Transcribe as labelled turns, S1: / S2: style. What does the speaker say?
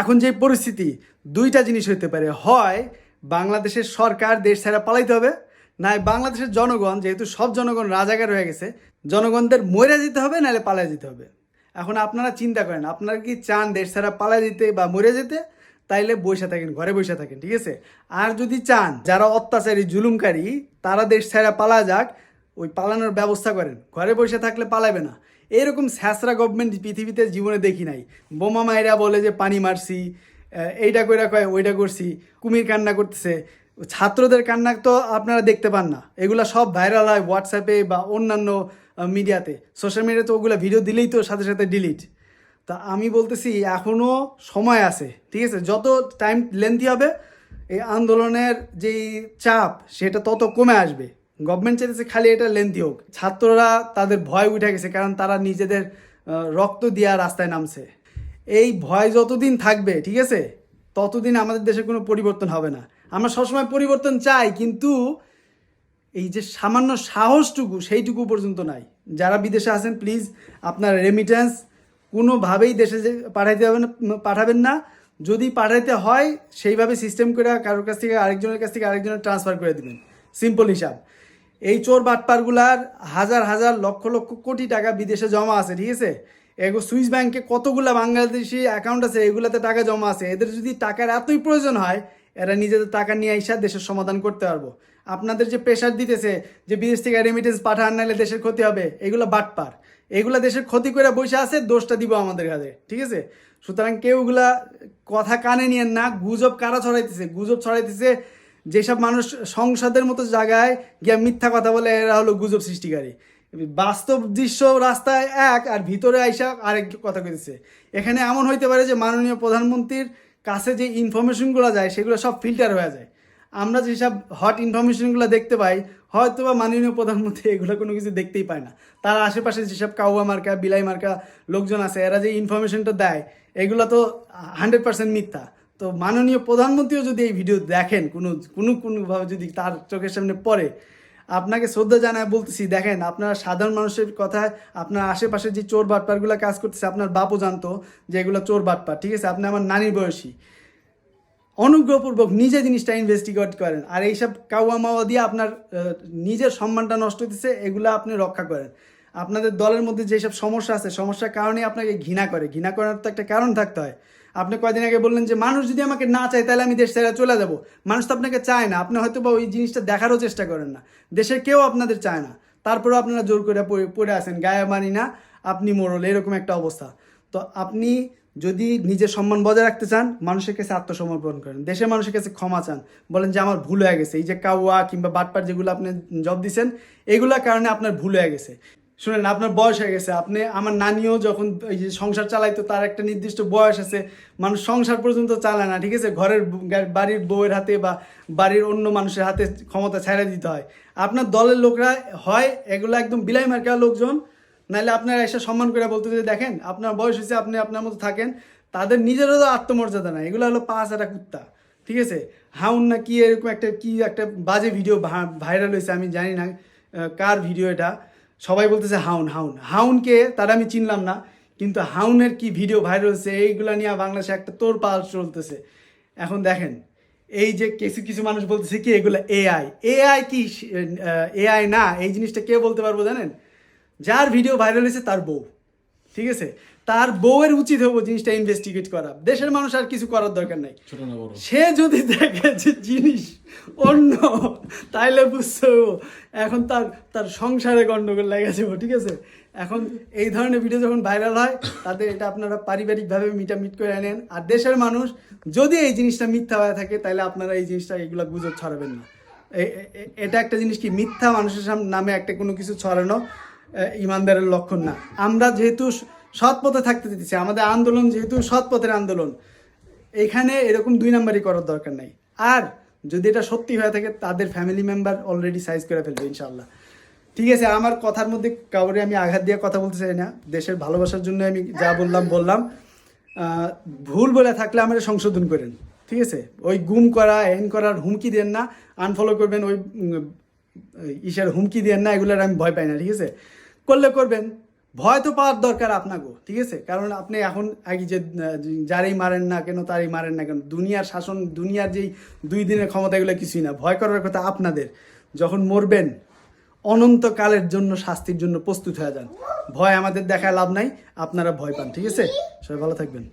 S1: এখন যে পরিস্থিতি, দুইটা জিনিস হতে পারে। হয়, বাংলাদেশের সরকার দেশ ছাড়া পালাইতে হবে, নাই বাংলাদেশের জনগণ, যেহেতু সব জনগণ রাজাকার হয়ে গেছে, জনগণদের মরে যেতে হবে নাহলে পালাই যেতে হবে। এখন আপনারা চিন্তা করেন, আপনারা কি চান দেশ ছাড়া পালাই যেতে বা মরে যেতে? তাইলে বসে থাকেন, ঘরে বসে থাকেন, ঠিক আছে? আর যদি চান, যারা অত্যাচারী, জুলুমকারী, তারা দেশ ছাড়া পালা যাক ওই পালানোর ব্যবস্থা করেন। ঘরে বসে থাকলে পালাবে না। এরকম স্যাঁচরা গভর্নমেন্ট পৃথিবীতে জীবনে দেখি নাই। বোমা মায়েরা বলে যে পানি মারছি এইটা কইরা কয়, ওইটা করছি, কুমির কান্না করতেছে। ছাত্রদের কান্না তো আপনারা দেখতে পান না। এগুলো সব ভাইরাল হয় হোয়াটসঅ্যাপে বা অন্যান্য মিডিয়াতে। সোশ্যাল মিডিয়াতে ওগুলো ভিডিও দিলেই তো সাথে সাথে ডিলিট তা আমি বলতেছি এখনও সময় আছে, ঠিক আছে? যত টাইম লেন্থি হবে, এই আন্দোলনের যেই চাপ, সেটা তত কমে আসবে। গভর্নমেন্ট চাইতেছে খালি এটা লেন্থি হোক। ছাত্ররা তাদের ভয় উঠে গেছে, কারণ তারা নিজেদের রক্ত দিয়া রাস্তায় নামছে। এই ভয় যতদিন থাকবে, ঠিক আছে, ততদিন আমাদের দেশে কোনো পরিবর্তন হবে না। আমরা সবসময় পরিবর্তন চাই, কিন্তু এই যে সামান্য সাহসটুকু, সেইটুকু পর্যন্ত নাই। যারা বিদেশে আছেন প্লিজ আপনার রেমিটেন্স কোনোভাবেই দেশে পাঠাইতে হবে না পাঠাবেন না। যদি পাঠাইতে হয়, সেইভাবে সিস্টেম করে কারোর কাছ থেকে আরেকজনের কাছ থেকে আরেকজনের ট্রান্সফার করে দেবেন। সিম্পল হিসাব। এই চোর বাটপারগুলার হাজার হাজার লক্ষ লক্ষ কোটি টাকা বিদেশে জমা আছে, ঠিক আছে? এগো সুইস ব্যাংকে কতগুলা বাংলাদেশি অ্যাকাউন্ট আছে, এগুলাতে টাকা জমা আছে। এদের যদি টাকার এতই প্রয়োজন হয়, এরা নিজেদের টাকা নিয়ে আইসা দেশের সমাধান করতে পারব। আপনাদের যে প্রেশার দিতেছে যে বিদেশ থেকে রেমিটেন্স পাঠান নাহলে দেশের ক্ষতি হবে, এগুলো বাটপার। এগুলা দেশের ক্ষতি করে বসে আছে, দোষটা দিব আমাদের কাছে ঠিক আছে? সুতরাং কেউ এগুলা কথা কানে নিয়েন না, গুজব কারা ছড়াইতেছে? গুজব ছড়াইতেছে যেসব মানুষ সংসদের মতো জায়গায় গিয়ে মিথ্যা কথা বলে, এরা হলো গুজব সৃষ্টিকারী। বাস্তব দৃশ্য রাস্তায় এক আর ভিতরে আইসা আরেক কথা কইতেছে। এখানে এমন হইতে পারে যে মাননীয় প্রধানমন্ত্রীর কাছে যে ইনফরমেশনগুলো যায়, সেগুলো সব ফিল্টার হয়ে যায়। আমরা যেসব হট ইনফরমেশনগুলো দেখতে পাই হয়তো বা মাননীয় প্রধানমন্ত্রী এগুলো কোনো কিছু দেখতেই পায় না। তার আশেপাশে যেসব কাউয়া মার্কা, বিলাই মার্কা লোকজন আছে, এরা যে ইনফরমেশনটা দেয়, এগুলো তো হান্ড্রেড পার্সেন্ট মিথ্যা। তো মাননীয় প্রধানমন্ত্রীও যদি এই ভিডিও দেখেন, কোনো কোনো, কোনোভাবে যদি তার চোখের সামনে পড়ে, আপনাকে শ্রদ্ধা জানায় বলতেছি, দেখেন আপনারা সাধারণ মানুষের কথায় আপনার আশেপাশে যে চোর বাটপারগুলো কাজ করতেছে, আপনার বাপও জানতো যে এগুলো চোর বাটপার, ঠিক আছে? আপনি আমার নানির বয়সী। অনুগ্রহপূর্বক নিজে জিনিসটা ইনভেস্টিগেট করেন। আর এইসব কাউয়া মাওয়া দিয়ে আপনার নিজের সম্মানটা নষ্ট হতেছে এগুলো আপনি রক্ষা করেন। আপনাদের দলের মধ্যে যেসব সমস্যা আছে, সমস্যার কারণে আপনাকে ঘৃণা করে। ঘৃণা করার তো একটা কারণ থাকতে হয়। আপনি কয়দিন আগে বললেন যে, মানুষ যদি আমাকে না চায়, তাহলে আমি দেশ ছেড়ে চলে যাব। মানুষ তো আপনাকে চায় না। আপনি হয়তো বা ওই জিনিসটা দেখারও চেষ্টা করেন না। দেশের কেউ আপনাদের চায় না। তারপরেও আপনারা জোর করে পড়ে- আসেন গায়ে মানি না, আপনি মোড়ল এরকম একটা অবস্থা। তো আপনি যদি নিজের সম্মান বজায় রাখতে চান, মানুষের কাছে আত্মসমর্পণ করেন। দেশের মানুষের কাছে ক্ষমা চান। বলেন যে, আমার ভুল হয়ে গেছে। এই যে কাউয়া কিংবা বাটপার যেগুলো আপনি জব দিচ্ছেন এগুলোর কারণে আপনার ভুল হয়ে গেছে। শুনেন, আপনার বয়স হয়ে গেছে। আপনি, আমার নানিও যখন এই যে সংসার চালাইতো, তার একটা নির্দিষ্ট বয়স আছে। মানুষ সংসার পর্যন্ত চালায় না, ঠিক আছে? ঘরের বাড়ির বউয়ের হাতে বা বাড়ির অন্য মানুষের হাতে ক্ষমতা ছেড়ে দিতে হয়। আপনার দলের লোকরা হয়, এগুলো একদম বিলাই মার্কা লোকজন। নাহলে আপনারা এসে সম্মান করে বলতে যে, দেখেন, আপনার বয়স হয়েছে, আপনি আপনার মতো থাকেন। তাদের নিজেরও তো আত্মমর্যাদা নাই। এগুলো হলো পাঁচ একটা কুত্তা, ঠিক আছে? হাউন না কি, এরকম একটা, কি একটা বাজে ভিডিও ভাইরাল হয়েছে, আমি জানি না কার ভিডিও এটা। সবাই বলতেছে হাউন হাউন। হাউনকে তারা আমি চিনলাম না, কিন্তু হাউনের কি ভিডিও ভাইরাল হচ্ছে এইগুলো নিয়ে বাংলাদেশে একটা তোর পাল চলতেছে। এখন দেখেন, এই যে কিছু কিছু মানুষ বলতেছে কি, এগুলো এআই এআই কি এআই না, এই জিনিসটা কে বলতে পারব জানেন? যার ভিডিও ভাইরাল হয়েছে তার বউ। ঠিক আছে? তার বউয়ের উচিত হব জিনিসটা ইনভেস্টিগেট করা। দেশের মানুষ আর কিছু করার দরকার নাই। সে যদি দেখে যে জিনিস অন্য তাইলে বুঝতে এখন তার তার সংসারে গন্ডগোল লেগে যাব ঠিক আছে? এখন এই ধরনের ভিডিও যখন ভাইরাল হয় তাতে এটা আপনারা পারিবারিকভাবে মিটা মিট করে আনেন আর দেশের মানুষ যদি এই জিনিসটা মিথ্যা হয়ে থাকে তাহলে আপনারা এই জিনিসটা এগুলো গুজব ছড়াবেন না। এটা একটা জিনিস কি মিথ্যা মানুষের সাম- নামে একটা কোনো কিছু ছড়ানো? ইমানদারের লক্ষণ না। আমরা যেহেতু সৎ পথে থাকতে দিতেছি, আমাদের আন্দোলন যেহেতু সৎ পথের আন্দোলন, এখানে এরকম দুই নাম্বারই করার দরকার নাই। আর যদি এটা সত্যি হয়ে থাকে, তাদের ফ্যামিলি মেম্বার অলরেডি সাইজ করে ফেলবে ইনশাল্লাহ ঠিক আছে, আমার কথার মধ্যে কাউরে আমি আঘাত দিয়ে কথা বলতে চাই না। দেশের ভালোবাসার জন্য আমি যা বললাম বললাম। ভুল বলে থাকলে আমার সংশোধন করেন। ঠিক আছে? ওই গুম করা এন করার হুমকি দেন না। আনফলো করবেন ওই ইসের হুমকি দেন না, এগুলোর আমি ভয় পাই না, ঠিক আছে? করলে করবেন। ভয় তো পাওয়ার দরকার আপনাকেও, ঠিক আছে? কারণ আপনি এখন আগে যে, যারই মারেন না কেন, তারই মারেন না কেন, দুনিয়ার শাসন, দুনিয়ার যেই দুই দিনের ক্ষমতা, এগুলো কিছুই না। ভয় করার কথা আপনাদের। যখন মরবেন, অনন্তকালের জন্য, শাস্তির জন্য প্রস্তুত হয়ে যান। ভয় আমাদের দেখায় লাভ নাই, আপনারা ভয় পান, ঠিক আছে? সবাই ভালো থাকবেন।